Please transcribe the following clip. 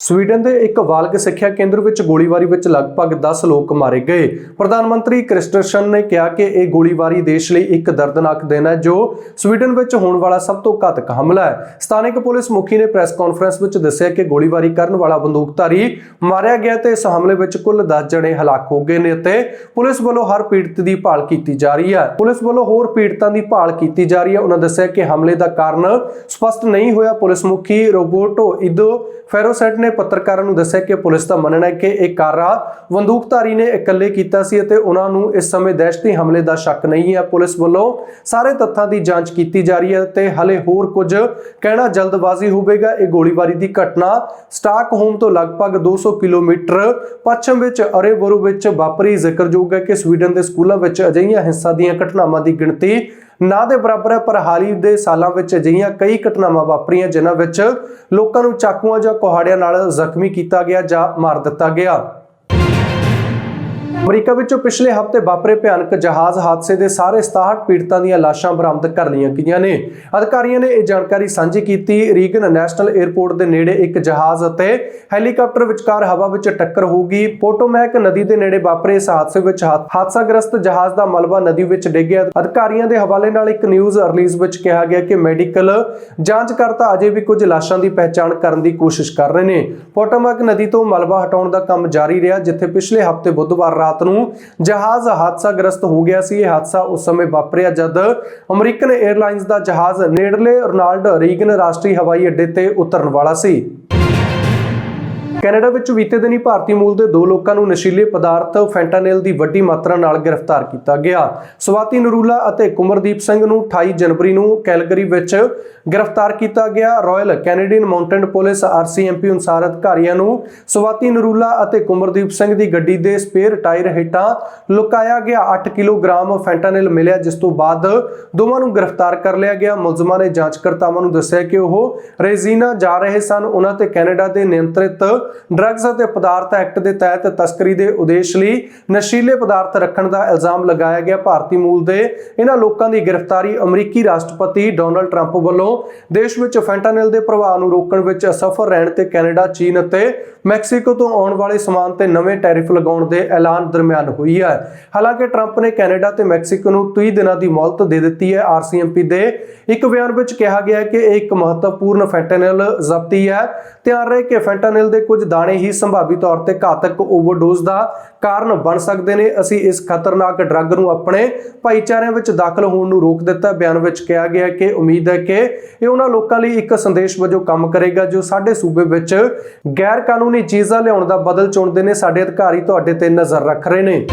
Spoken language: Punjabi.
ਸਵੀਡਨ ਦੇ ਇੱਕ ਬਾਲਗ ਸਿੱਖਿਆ ਕੇਂਦਰ ਵਿੱਚ ਗੋਲੀਬਾਰੀ ਵਿੱਚ ਲਗਭਗ 10 ਲੋਕ ਮਾਰੇ ਗਏ। ਪ੍ਰਧਾਨ ਮੰਤਰੀ ਕ੍ਰਿਸਟਨਸਨ ਨੇ ਕਿਹਾ ਕਿ ਇਹ ਗੋਲੀਬਾਰੀ ਦੇਸ਼ ਲਈ ਇੱਕ ਦਰਦਨਾਕ ਦਿਨ ਹੈ, ਜੋ ਸਵੀਡਨ ਵਿੱਚ ਹੋਣ ਵਾਲਾ ਸਭ ਤੋਂ ਘਾਤਕ ਹਮਲਾ ਹੈ। ਸਥਾਨਕ ਪੁਲਿਸ ਮੁਖੀ ਨੇ ਪ੍ਰੈਸ ਕਾਨਫਰੰਸ ਵਿੱਚ ਦੱਸਿਆ ਕਿ ਗੋਲੀਬਾਰੀ ਕਰਨ ਵਾਲਾ ਬੰਦੂਕਧਾਰੀ ਮਾਰਿਆ ਗਿਆ ਤੇ ਇਸ ਹਮਲੇ ਵਿੱਚ ਕੁੱਲ 10 ਜਣੇ ਹਲਾਕ ਹੋ ਗਏ ਨੇ ਅਤੇ ਪੁਲਿਸ ਵੱਲੋਂ ਹਰ ਪੀੜਤ ਦੀ ਭਾਲ ਕੀਤੀ ਜਾ ਰਹੀ ਹੈ। ਪੁਲਿਸ ਵੱਲੋਂ ਹੋਰ ਪੀੜਤਾਂ ਦੀ ਭਾਲ ਕੀਤੀ ਜਾ ਰਹੀ ਹੈ। ਉਹਨਾਂ ਦੱਸਿਆ ਕਿ ਹਮਲੇ ਦਾ ਕਾਰਨ ਸਪਸ਼ਟ ਨਹੀਂ ਹੋਇਆ। ਪੁਲਿਸ ਮੁਖੀ ਰੋਬੋਟੋ ਇਦੋ ਫੈਰੋਸੈਟ ਨੇ ਪੱਤਰਕਾਰਾਂ ਨੂੰ ਦੱਸਿਆ ਕਿ ਪੁਲਿਸ ਦਾ ਮੰਨਣਾ ਹੈ ਕਿ ਇਹ ਕਾਰਾ ਬੰਦੂਕਧਾਰੀ ਨੇ ਇਕੱਲੇ ਕੀਤਾ ਸੀ ਅਤੇ ਉਹਨਾਂ ਨੂੰ ਇਸ ਸਮੇਂ ਦਹਿਸ਼ਤੀ ਹਮਲੇ ਦਾ ਸ਼ੱਕ ਨਹੀਂ ਹੈ। ਪੁਲਿਸ ਵੱਲੋਂ ਸਾਰੇ ਤੱਥਾਂ ਦੀ ਜਾਂਚ ਕੀਤੀ ਜਾ ਰਹੀ ਹੈ ਤੇ ਹਲੇ ਹੋਰ ਕੁਝ ਕਹਿਣਾ ਜਲਦਬਾਜ਼ੀ ਹੋਵੇਗਾ। ਇਹ ਗੋਲੀਬਾਰੀ ਦੀ ਘਟਨਾ ਸਟਾਕਹੋਮ ਤੋਂ ਲਗਭਗ 200 ਕਿਲੋਮੀਟਰ ਪੱਛਮ ਵਿੱਚ ਅਰੇਬੋਰੂ ਵਿੱਚ ਵਾਪਰੀ। ਜ਼ਿਕਰਯੋਗ ਹੈ ਕਿ ਸਵੀਡਨ ਦੇ ਸਕੂਲਾਂ ਵਿੱਚ ਅਜਿਹੀਆਂ ਹਿੰਸਾ ਦੀਆਂ ਘਟਨਾਵਾਂ ਦੀ ਗਿਣਤੀ ਨਾ ਦੇ ਬਰਾਬਰ ਹੈ, ਪਰ ਹਾਲ ਹੀ ਦੇ ਸਾਲਾਂ ਵਿੱਚ ਅਜਿਹੀਆਂ ਕਈ ਘਟਨਾਵਾਂ ਵਾਪਰੀਆਂ, ਜਿਨ੍ਹਾਂ ਵਿੱਚ ਲੋਕਾਂ ਨੂੰ ਚਾਕੂਆਂ ਜਾਂ ਕੁਹਾੜਿਆਂ ਨਾਲ ਜ਼ਖਮੀ ਕੀਤਾ ਗਿਆ ਜਾਂ ਮਾਰ ਦਿੱਤਾ ਗਿਆ। ਅਮਰੀਕਾ ਵਿੱਚੋਂ ਪਿਛਲੇ ਹਫ਼ਤੇ ਵਾਪਰੇ ਭਿਆਨਕ ਜਹਾਜ਼ ਹਾਦਸੇ ਦੇ ਸਾਰੇ 67 ਪੀੜਤਾਂ ਦੀਆਂ ਲਾਸ਼ਾਂ ਬਰਾਮਦ ਕਰ ਲਈਆਂ ਗਈਆਂ ਨੇ। ਅਧਿਕਾਰੀਆਂ ਨੇ ਇਹ ਜਾਣਕਾਰੀ ਸਾਂਝੀ ਕੀਤੀ। ਰੀਗਨ ਨੈਸ਼ਨਲ 에ਅਰਪੋਰਟ ਦੇ ਨੇੜੇ ਇੱਕ ਜਹਾਜ਼ ਅਤੇ ਹੈਲੀਕਾਪਟਰ ਵਿਚਕਾਰ ਹਵਾ ਵਿੱਚ ਟੱਕਰ ਹੋ ਗਈ। ਪੋਟੋਮੈਕ ਨਦੀ ਦੇ ਨੇੜੇ ਵਾਪਰੇ ਇਸ ਹਾਦਸੇ ਵਿੱਚ ਹਾ- ਹਾਦਸਾਗ੍ਰਸਤ ਜਹਾਜ਼ ਦਾ ਮਲਬਾ ਨਦੀ ਵਿੱਚ ਡਿੱਗ ਗਿਆ ਅਧਿਕਾਰੀਆਂ ਦੇ ਹਵਾਲੇ ਨਾਲ ਇੱਕ ਨਿਊਜ਼ ਰਿਲੀਜ਼ ਵਿੱਚ ਕਿਹਾ ਗਿਆ ਕਿ ਮੈਡੀਕਲ ਜਾਂਚਕਰਤਾ ਅਜੇ ਵੀ ਕੁਝ ਲਾਸ਼ਾਂ ਦੀ ਪਹਿਚਾਣ ਕਰਨ ਦੀ ਕੋਸ਼ਿਸ਼ ਕਰ ਰਹੇ ਨੇ। ਪੋਟੋਮੈਕ ਨਦੀ ਤੋਂ ਮਲਬਾ ਹਟਾਉਣ ਦਾ ਕੰਮ ਜਾਰੀ ਰਿਹਾ, ਜਿੱਥੇ ਪਿਛਲੇ ਹਫ਼ਤੇ ਬੁੱਧਵਾਰ ਰਾਤ ਨੂੰ ਜਹਾਜ਼ ਹਾਦਸਾਗ੍ਰਸਤ ਹੋ ਗਿਆ ਸੀ। ਇਹ ਹਾਦਸਾ ਉਸ ਸਮੇਂ ਵਾਪਰਿਆ ਜਦ ਅਮਰੀਕਨ 에ਅਰਲਾਈਨਸ ਦਾ ਜਹਾਜ਼ ਨੇੜਲੇ ਰੋਨਾਲਡ ਰੀਗਨ ਰਾਸ਼ਟਰੀ ਹਵਾਈ ਅੱਡੇ ਤੇ ਉਤਰਨ ਵਾਲਾ ਸੀ। ਕੈਨੇਡਾ ਵਿੱਚ ਬੀਤੇ ਦਿਨੀ ਭਾਰਤੀ ਮੂਲ ਦੇ ਦੋ ਲੋਕਾਂ ਨੂੰ ਨਸ਼ੀਲੇ ਪਦਾਰਥ ਫੈਂਟਾਨਿਲ ਦੀ ਵੱਡੀ ਮਾਤਰਾ ਨਾਲ ਗ੍ਰਿਫਤਾਰ ਕੀਤਾ ਗਿਆ। ਸਵਾਤੀ ਨਰੂਲਾ ਅਤੇ ਕੁਮਰਦੀਪ ਸਿੰਘ ਨੂੰ 28 ਜਨਵਰੀ ਨੂੰ ਕੈਲਗਰੀ ਵਿੱਚ ਗ੍ਰਿਫਤਾਰ ਕੀਤਾ ਗਿਆ। Royal Canadian Mounted Police RCMP ਅਨੁਸਾਰ ਅਧਿਕਾਰੀਆਂ ਨੂੰ ਸਵਾਤੀ ਨਰੂਲਾ ਅਤੇ ਕੁਮਰਦੀਪ ਸਿੰਘ ਦੀ ਗੱਡੀ ਦੇ ਸਪੇਅਰ ਟਾਇਰ ਹੇਠਾਂ ਲੁਕਾਇਆ ਗਿਆ। 8 ਕਿਲੋਗ੍ਰਾਮ ਫੈਂਟਾਨਿਲ ਮਿਲਿਆ, ਜਿਸ ਤੋਂ ਬਾਅਦ ਦੋਵਾਂ ਨੂੰ ਗ੍ਰਿਫਤਾਰ ਕਰ ਲਿਆ ਗਿਆ। ਮੁਲਜ਼ਮਾਂ ਨੇ ਜਾਂਚਕਰਤਾਵਾਂ ਨੂੰ ਦੱਸਿਆ ਕਿ ਉਹ ਰੇਜ਼ੀਨਾ ਜਾ ਰਹੇ ਸਨ। ਉਹਨਾਂ ਤੇ ਕੈਨੇਡਾ ਦੇ ਨਿਯੰਤਰਿਤ ਡਰੱਗਸ ਅਤੇ ਪਦਾਰਥ ਐਕਟ ਦੇ ਤਹਿਤ ਤਸਕਰੀ ਦੇ ਉਦੇਸ਼ ਲਈ ਨਸ਼ੀਲੇ ਪਦਾਰਥ ਰੱਖਣ ਦਾ ਇਲਜ਼ਾਮ ਲਗਾਇਆ ਗਿਆ। ਭਾਰਤੀ ਮੂਲ ਦੇ ਇਹਨਾਂ ਲੋਕਾਂ ਦੀ ਗ੍ਰਿਫਤਾਰੀ ਅਮਰੀਕੀ ਰਾਸ਼ਟਰਪਤੀ ਡੋਨਲਡ ਟਰੰਪ ਵੱਲੋਂ ਦੇਸ਼ ਵਿੱਚ ਫੈਂਟਾਨਿਲ ਦੇ ਪ੍ਰਭਾਵ ਨੂੰ ਰੋਕਣ ਵਿੱਚ ਅਸਫਲ ਰਹਿਣ ਤੇ ਕੈਨੇਡਾ, ਚੀਨ ਅਤੇ ਮੈਕਸੀਕੋ ਤੋਂ ਆਉਣ ਵਾਲੇ ਸਮਾਨ ਤੇ ਨਵੇਂ ਟੈਰਿਫ ਲਗਾਉਣ ਦੇ ਐਲਾਨ ਦਰਮਿਆਨ ਹੋਈ ਹੈ। ਹਾਲਾਂਕਿ ਟਰੰਪ ਨੇ ਕੈਨੇਡਾ ਤੇ ਮੈਕਸੀਕੋ ਨੂੰ 30 ਦਿਨਾਂ ਦੀ ਮੌਲਤ ਦੇ ਦਿੱਤੀ ਹੈ। ਆਰਸੀਐਮਪੀ ਦੇ ਇੱਕ ਬਿਆਨ ਵਿੱਚ ਕਿਹਾ ਗਿਆ ਹੈ ਕਿ ਇਹ ਇੱਕ ਮਹੱਤਵਪੂਰਨ ਫੈਂਟਾਨਿਲ ਜ਼ਬਤੀ ਹੈ। ਧਿਆਨ ਰਹੇ ਕਿ ਫੈਂਟਾਨਿਲ ਦੇ ਕੁਝ ਦਾਣੇ ਹੀ ਸੰਭਾਵੀ ਤੌਰ ਤੇ ਘਾਤਕ ਓਵਰਡੋਜ਼ ਦਾ ਕਾਰਨ ਬਣ ਸਕਦੇ ਨੇ। ਅਸੀਂ ਇਸ ਖਤਰਨਾਕ ਡਰੱਗ ਨੂੰ ਆਪਣੇ ਭਾਈਚਾਰਿਆਂ ਵਿੱਚ ਦਾਖਲ ਹੋਣ ਨੂੰ ਰੋਕ ਦਿੱਤਾ। ਬਿਆਨ ਵਿੱਚ ਕਿਹਾ ਗਿਆ ਕਿ ਉਮੀਦ ਹੈ ਕਿ ਇਹ ਉਹਨਾਂ ਲੋਕਾਂ ਲਈ ਇੱਕ ਸੰਦੇਸ਼ ਵਜੋਂ ਕੰਮ ਕਰੇਗਾ ਜੋ ਸਾਡੇ ਸੂਬੇ ਵਿੱਚ ਗੈਰ ਕਾਨੂੰਨੀ ਚੀਜ਼ਾਂ ਲਿਆਉਣ ਦਾ ਬਦਲ ਚੁਣਦੇ ਨੇ। ਸਾਡੇ ਅਧਿਕਾਰੀ ਤੁਹਾਡੇ ਤੇ ਨਜ਼ਰ ਰੱਖ ਰਹੇ ਨੇ।